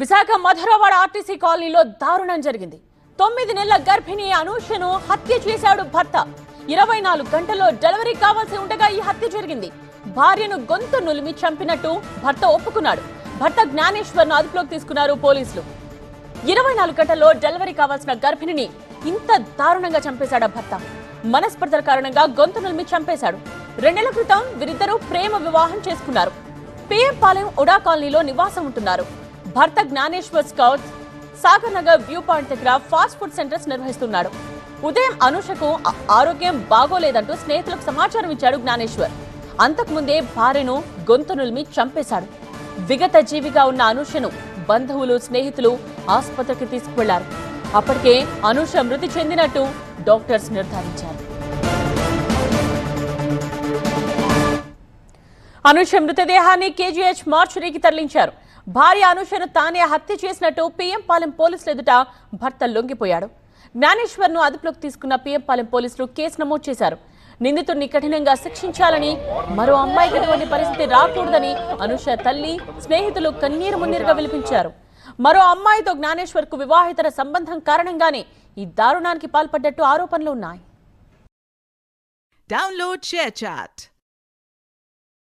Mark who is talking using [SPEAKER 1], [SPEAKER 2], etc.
[SPEAKER 1] Visakha Madhurawada RTC కాలనీలో దారుణం జరిగింది. తొమ్మిది నెలల గర్భిణి అనూషను హత్య చేశాడు భర్త. ఇరవై నాలుగు గంటల్లో డెలివరీ కావాల్సి ఉండగా ఈ హత్య జరిగింది. భార్యను గొంతు నులిమి చంపినట్టు భర్త ఒప్పుకున్నాడు. భర్త జ్ఞానేశ్వర్ను అదుపులోకి తీసుకున్నారు పోలీసులు. ఇరవై నాలుగు గంటల్లో డెలివరీ కావాల్సిన గర్భిణిని ఇంత దారుణంగా చంపేశాడా భర్త? మనస్పర్ధల కారణంగా గొంతు నులిమి చంపేశాడు. రెండేళ్ళ క్రితం వీరిద్దరూ ప్రేమ వివాహం చేసుకున్నారు. పిఎం పాలెం ఉడా కాలనీలో నివాసం ఉంటున్నారు. భర్త Gnaneshwar scouts Sagar Nagar view point దగ్గర ఫాస్ట్ ఫుడ్ సెంటర్స్ నిర్వహిస్తున్నాడు. ఉదయం అనుషకు ఆరోగ్యం బాగోలేదంటూ స్నేహితులకు సమాచారం ఇచ్చాడు జ్ఞానేశ్వర్. అంతకుముందే భార్యను గొంతునుల్మి చంపేశాడు. విగత జీవిగా ఉన్న అనుషను బంధువులు స్నేహితులు ఆసుపత్రికి తీసుకువెళ్ళారు. అప్పటికే అనుష మృతి చెందినట్టు డాక్టర్స్ నిర్ధారించారు. అనుష మృతదేహాన్ని కేజీహెచ్ మార్చురీకి తరలించారు. భార్య అనుషను తానే హత్య చేసినట్టు పిఎం పాలెం పోలీసులు ఎదుట భర్త లొంగిపోయాడు. జ్ఞానేశ్వర్ను అదుపులోకి తీసుకున్న పిఎంపాలెం పోలీసులు కేసు నమోదు చేశారు. నిందితుడిని కఠినంగా శిక్షించాలని మరో అమ్మాయికి ఎటువంటి పరిస్థితి రాకూడదని అనుష తల్లి స్నేహితులు కన్నీరు మున్నీరుగా విలిపించారు. మరో అమ్మాయితో జ్ఞానేశ్వర్కు వివాహితర సంబంధం కారణంగానే ఈ దారుణానికి పాల్పడ్డట్టు ఆరోపణలు ఉన్నాయి.
[SPEAKER 2] Download chat